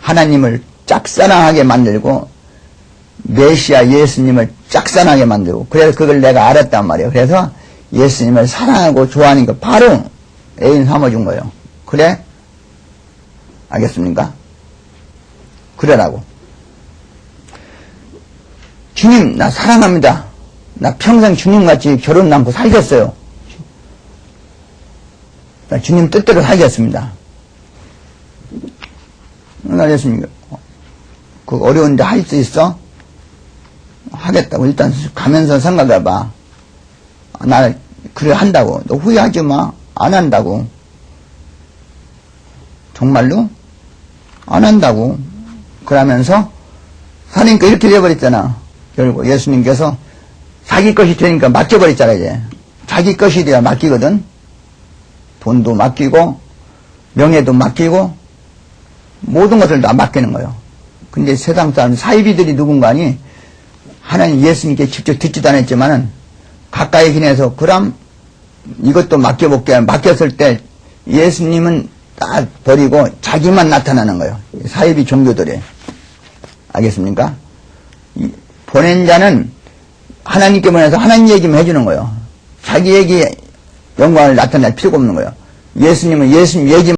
하나님을 짝사랑하게 만들고 메시아 예수님을 짝사랑하게 만들고 그래서 그걸 내가 알았단 말이에요. 그래서 예수님을 사랑하고 좋아하는 거 바로 애인 삼아준 거예요. 그래? 알겠습니까? 그러라고. 주님, 나 사랑합니다. 나 평생 주님같이 결혼 남고 살겠어요. 나 주님 뜻대로 살겠습니다. 알겠습니까? 그 어려운데 할 수 있어? 하겠다고. 일단 가면서 생각해봐. 아, 나, 그래, 한다고. 너 후회하지 마. 안 한다고. 정말로? 안 한다고. 그러면서, 사니까 이렇게 돼버렸잖아. 결국 예수님께서 자기 것이 되니까 맡겨버렸잖아, 이제. 자기 것이 돼야 맡기거든. 돈도 맡기고, 명예도 맡기고, 모든 것을 다 맡기는 거예요. 근데 세상 사람, 사이비들이 누군가니, 하나님 예수님께 직접 듣지도 않았지만은, 가까이 지내서, 그럼 이것도 맡겨볼게. 맡겼을 때, 예수님은 딱 버리고 자기만 나타나는 거예요. 사이비 종교들이. 알겠습니까? 이 보낸 자는 하나님께 보내서 하나님 얘기만 해주는 거예요. 자기 얘기 영광을 나타낼 필요가 없는 거예요. 예수님은 예수님 얘기